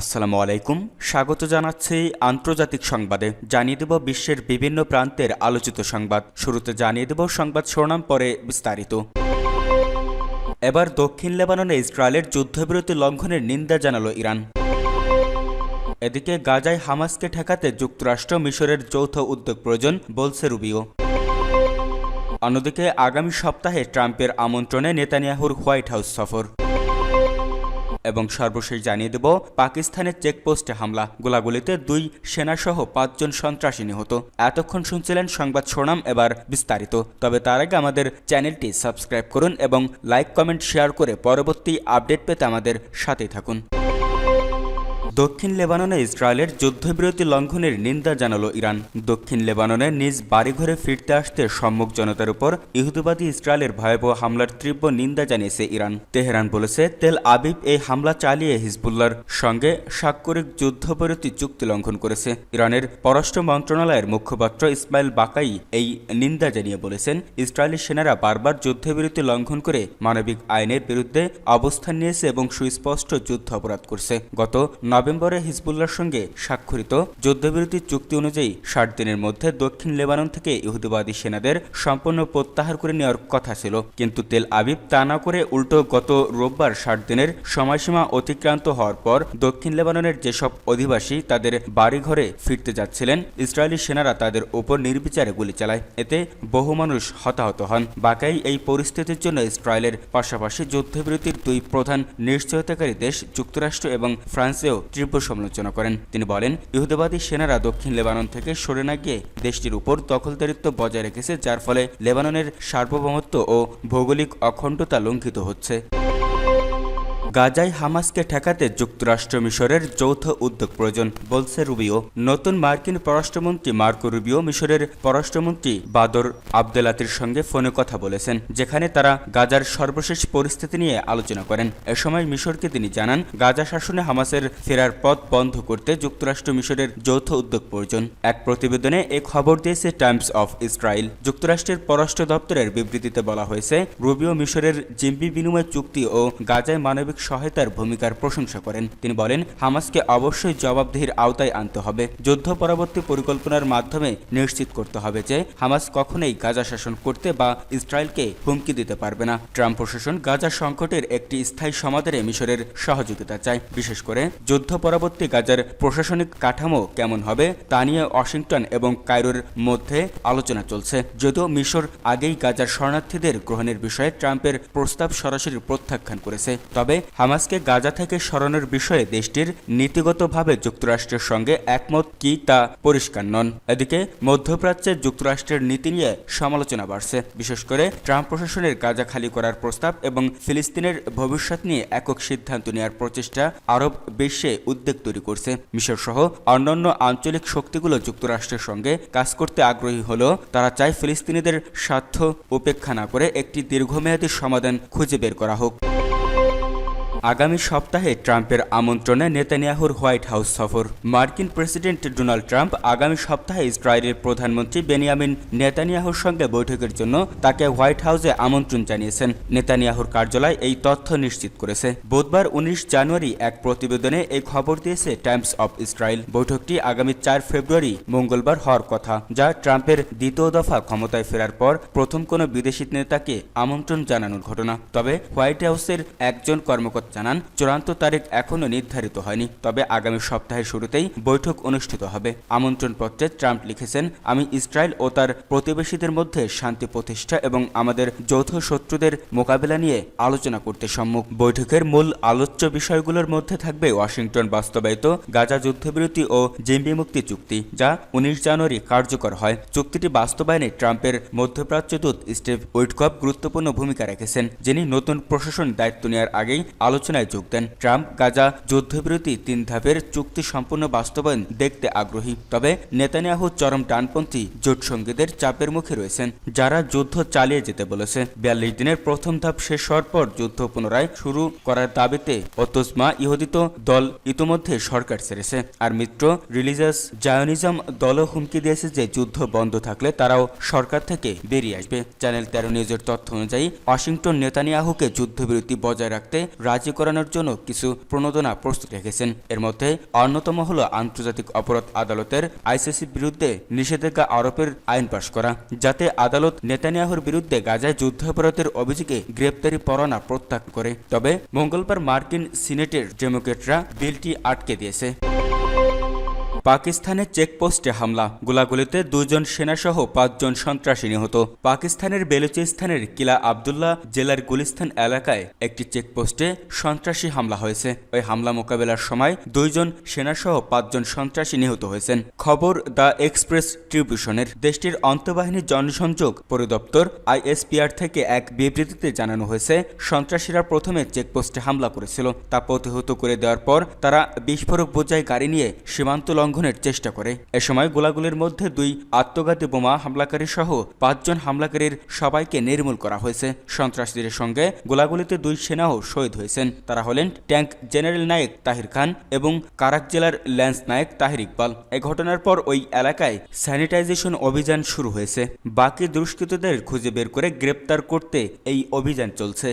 আসসালামু আলাইকুম। স্বাগত জানাচ্ছি আন্তর্জাতিক সংবাদে। জানিয়ে দেব বিশ্বের বিভিন্ন প্রান্তের আলোচিত সংবাদ। শুরুতে জানিয়ে দেব সংবাদ শিরোনাম, পরে বিস্তারিত। এবার দক্ষিণ লেবাননে ইসরায়েলের যুদ্ধবিরতি লঙ্ঘনের নিন্দা জানালো ইরান। এদিকে গাজায় হামাসকে ঠেকাতে যুক্তরাষ্ট্র মিশরের যৌথ উদ্যোগ প্রয়োজন, বলছে রুবিও। অন্যদিকে আগামী সপ্তাহে ট্রাম্পের আমন্ত্রণে নেতানিয়াহুর হোয়াইট হাউস সফর। এবং সর্বশেষ জানিয়ে দেব, পাকিস্তানের চেকপোস্টে হামলা। গোলাগুলিতে দুই সেনাসহ পাঁচজন সন্ত্রাসী নিহত। এতক্ষণ শুনছিলেন সংবাদ শোনাম এবার বিস্তারিত। তবে তার আগে আমাদের চ্যানেলটি সাবস্ক্রাইব করুন এবং লাইক, কমেন্ট, শেয়ার করে পরবর্তী আপডেট পেতে আমাদের সাথেই থাকুন। দক্ষিণ লেবাননে ইসরায়েলের যুদ্ধবিরতি লঙ্ঘনের নিন্দা জানালো ইরান। দক্ষিণ লেবাননে নিজ বাড়িঘরে ফিরতে আসতে সম্মুখ জনতার উপর ইহুদিবাদী ইসরায়েলের ভয়াবহ হামলার তীব্র নিন্দা জানিয়েছে ইরান। তেহরান বলেছে, তেল আবিব এই হামলা চালিয়ে হিজবুল্লার সঙ্গে স্বাক্ষরিক যুদ্ধবিরতি চুক্তি লঙ্ঘন করেছে। ইরানের পররাষ্ট্র মন্ত্রণালয়ের মুখপাত্র ইসমাইল বাকাই এই নিন্দা জানিয়ে বলেছেন, ইসরায়েলি সেনারা বারবার যুদ্ধবিরতি লঙ্ঘন করে মানবিক আইনের বিরুদ্ধে অবস্থান নিয়েছে এবং সুস্পষ্ট যুদ্ধ অপরাধ করছে। গত নভেম্বরে হিজবুল্লার সঙ্গে স্বাক্ষরিত যুদ্ধবিরতি চুক্তি অনুযায়ী ষাট দিনের মধ্যে দক্ষিণ লেবানন থেকে ইহুদিবাদী সেনাদের সম্পূর্ণ প্রত্যাহার করে নেওয়ার কথা ছিল। কিন্তু তেল আবিব তা না করে উল্টো গত রোববার ষাট দিনের সময়সীমা অতিক্রান্ত হওয়ার পর দক্ষিণ লেবাননের যেসব অধিবাসী তাদের বাড়িঘরে ফিরতে যাচ্ছিলেন, ইসরায়েলি সেনারা তাদের উপর নির্বিচারে গুলি চালায়। এতে বহু মানুষ হতাহত হন। বাকাই এই পরিস্থিতির জন্য ইসরায়েলের পাশাপাশি যুদ্ধবিরতির দুই প্রধান নিশ্চয়তাকারী দেশ যুক্তরাষ্ট্র এবং ফ্রান্সেও তীব্র সমালোচনা করেন। তিনি বলেন, ইহুদিবাদী সেনারা দক্ষিণ লেবানন থেকে সরে না গিয়ে দেশটির উপর দখলদারিত্ব বজায় রেখেছে, যার ফলে লেবাননের সার্বভৌমত্ব ও ভৌগোলিক অখণ্ডতা লঙ্ঘিত হচ্ছে। গাজায় হামাসকে ঠেকাতে যুক্তরাষ্ট্র মিশরের যৌথ উদ্যোগ প্রয়োজন, বলছে রুবিও। নতুন মার্কিন পররাষ্ট্রমন্ত্রী মার্কো রুবিও মিশরের পররাষ্ট্রমন্ত্রী বাদর আবদেলাতির সঙ্গে ফোনে কথা বলেছেন, যেখানে তারা গাজার সর্বশেষ পরিস্থিতি নিয়ে আলোচনা করেন। এ সময় মিশরকে তিনি জানান, গাজা শাসনে হামাসের ফেরার পথ বন্ধ করতে যুক্তরাষ্ট্র মিশরের যৌথ উদ্যোগ প্রয়োজন। এক প্রতিবেদনে এ খবর দিয়েছে টাইমস অফ ইসরায়েল। যুক্তরাষ্ট্রের পররাষ্ট্র দপ্তরের বিবৃতিতে বলা হয়েছে, রুবিও মিশরের জিম্বি বিনিময় চুক্তি ও গাজায় মানবিক সহায়তার ভূমিকার প্রশংসা করেন। তিনি বলেন, হামাসকে অবশ্যই জবাবদিহির আওতায় আনতে হবে। যুদ্ধ পরবর্তী পরিকল্পনার মাধ্যমে নিশ্চিত করতে হবে যে, হামাস কখনোই গাজা শাসন করতে বা ইসরায়েলকে হুমকি দিতে পারবে না। ট্রাম্প প্রশাসন গাজা সংকটের একটি স্থায়ী সমাধানে মিশরের সহযোগিতা চায়। বিশেষ করে, যুদ্ধ পরবর্তী গাজার প্রশাসনিক কাঠামো কেমন হবে, তা নিয়ে ওয়াশিংটন এবং কায়রোর মধ্যে আলোচনা চলছে। যদিও মিশর আগেই গাজার শরণার্থীদের গ্রহণের বিষয়ে ট্রাম্পের প্রস্তাব সরাসরি প্রত্যাখ্যান করেছে। তবে হামাসকে গাজা থেকে সরানোর বিষয়ে দেশটির নীতিগতভাবে যুক্তরাষ্ট্রের সঙ্গে একমত কি তা পরিষ্কার নন। এদিকে, মধ্যপ্রাচ্যে যুক্তরাষ্ট্রের নীতি নিয়ে সমালোচনা বাড়ছে। বিশেষ করে ট্রাম্প প্রশাসনের গাজা খালি করার প্রস্তাব এবং ফিলিস্তিনের ভবিষ্যৎ নিয়ে একক সিদ্ধান্ত নেওয়ার প্রচেষ্টা আরব বিশ্বে উদ্বেগ তৈরি করছে। মিশর সহ অন্যান্য আঞ্চলিক শক্তিগুলো যুক্তরাষ্ট্রের সঙ্গে কাজ করতে আগ্রহী হলেও তারা চায় ফিলিস্তিনিদের স্বার্থ উপেক্ষা না করে একটি দীর্ঘমেয়াদী সমাধান খুঁজে বের করা হোক। আগামী সপ্তাহে ট্রাম্পের আমন্ত্রণে নেতানিয়াহুর হোয়াইট হাউস সফর। মার্কিন প্রেসিডেন্ট ডোনাল্ড ট্রাম্প আগামী সপ্তাহে ইসরায়েলের প্রধানমন্ত্রী বেনিয়ামিন নেতানিয়াহুর সঙ্গে বৈঠকের জন্য তাকে হোয়াইট হাউসে আমন্ত্রণ জানিয়েছেন। নেতানিয়াহুর কার্যালয় এই তথ্য নিশ্চিত করেছে। বুধবার উনিশ জানুয়ারি এক প্রতিবেদনে এই খবর দিয়েছে টাইমস অব ইসরায়েল। বৈঠকটি আগামী চার ফেব্রুয়ারি মঙ্গলবার হওয়ার কথা, যা ট্রাম্পের দ্বিতীয় দফা ক্ষমতায় ফেরার পর প্রথম কোনো বিদেশি নেতাকে আমন্ত্রণ জানানোর ঘটনা। তবে হোয়াইট হাউসের একজন কর্মকর্তা জানান, চূড়ান্ত তারিখ এখনও নির্ধারিত হয়নি, তবে আগামী সপ্তাহের শুরুতেই বৈঠক অনুষ্ঠিত হবে। আমন্ত্রণপত্রে ট্রাম্প লিখেছেন, আমি ইসরায়েল ও তার প্রতিবেশীদের মধ্যে শান্তি প্রতিষ্ঠা এবং আমাদের যৌথ শত্রুদের মোকাবেলা নিয়ে আলোচনা করতে সম্মুখ। বৈঠকের মূল আলোচ্য বিষয়গুলোর মধ্যে থাকবে ওয়াশিংটন বাস্তবায়িত গাজা যুদ্ধবিরতি ও জিম্বি মুক্তি চুক্তি, যা উনিশ জানুয়ারি কার্যকর হয়। চুক্তিটি বাস্তবায়নে ট্রাম্পের মধ্যপ্রাচ্য দূত স্টিভ উইটকপ গুরুত্বপূর্ণ ভূমিকা রেখেছেন, যিনি নতুন প্রশাসন দায়িত্ব নেওয়ার আগেই আলোচনায় যোগ দেন ট্রাম্প, গাজা যুদ্ধবিরতি তিন ধাপের চুক্তি সম্পূর্ণ বাস্তবায়ন দেখতে আগ্রহী। তবে নেতানিয়াহু চরম ডানপন্থী জোট সঙ্গীদের চাপের মুখে রয়েছেন, যারা যুদ্ধ চালিয়ে যেতে বলেছে। বিয়াল্লিশ দিনের প্রথম ধাপ শেষ হওয়ার পর যুদ্ধ পুনরায় শুরু করার দাবিতে অতসমা ইহুদিত দল ইতোমধ্যে সরকার ছেড়েছে। আর মিত্র রিলিজিয়াস জায়নিজম দলও হুমকি দিয়েছে যে যুদ্ধ বন্ধ থাকলে তারাও সরকার থেকে বেরিয়ে আসবে। চ্যানেল তেরো নিউজের তথ্য অনুযায়ী, ওয়াশিংটন নেতানিয়াহুকে যুদ্ধবিরতি বজায় রাখতে রাজি রাজি করানোর জন্য কিছু প্রণোদনা প্রস্তুত রেখেছেন। এর মধ্যে অন্যতম হল আন্তর্জাতিক অপরাধ আদালতের আইসিসির বিরুদ্ধে নিষেধাজ্ঞা আরোপের আইন পাশ করা, যাতে আদালত নেতানিয়াহুর বিরুদ্ধে গাজায় যুদ্ধাপরাধের অভিযোগে গ্রেপ্তারি পরোয়ানা প্রত্যাখ্যান করে। তবে মঙ্গলবার মার্কিন সিনেটের ডেমোক্রেটরা বিলটি আটকে দিয়েছে। পাকিস্তানের চেকপোস্টে হামলা, গোলাগুলিতে দুজন সেনাসহ পাঁচজন সন্ত্রাসী নিহত। পাকিস্তানের বেলুচিস্তানের কিলা আবদুল্লাহ জেলার গুলিস্তান এলাকায় একটি চেকপোস্টে সন্ত্রাসী হামলা হয়েছে। ওই হামলা মোকাবেলার সময় দুইজন সেনাসহ পাঁচজন সন্ত্রাসী নিহত হয়েছেন। খবর দ্য এক্সপ্রেস ট্রিবিউশনের। দেশটির অন্তঃবাহিনী জনসংযোগ পরিদপ্তর আইএসপিআর থেকে এক বিবৃতিতে জানানো হয়েছে, সন্ত্রাসীরা প্রথমে চেকপোস্টে হামলা করেছিল। তা প্রতিহত করে দেওয়ার পর তারা বিস্ফোরক বোঝাই গাড়ি নিয়ে সীমান্ত লঙ্ঘনের চেষ্টা করে। এ সময় গোলাগুলির মধ্যে দুই আত্মঘাতী বোমা হামলাকারী সহ পাঁচজন হামলাকারীর সবাইকে নির্মূল করা হয়েছে। সন্ত্রাসীদের সঙ্গে গোলাগুলিতে দুই সেনাও শহীদ হয়েছেন। তারা হলেন ট্যাঙ্ক জেনারেল নায়েক তাহির খান এবং কারাক জেলার ল্যান্স নায়েক তাহির ইকবাল। এ ঘটনার পর ওই এলাকায় স্যানিটাইজেশন অভিযান শুরু হয়েছে। বাকি দুষ্কৃতদের খুঁজে বের করে গ্রেপ্তার করতে এই অভিযান চলছে।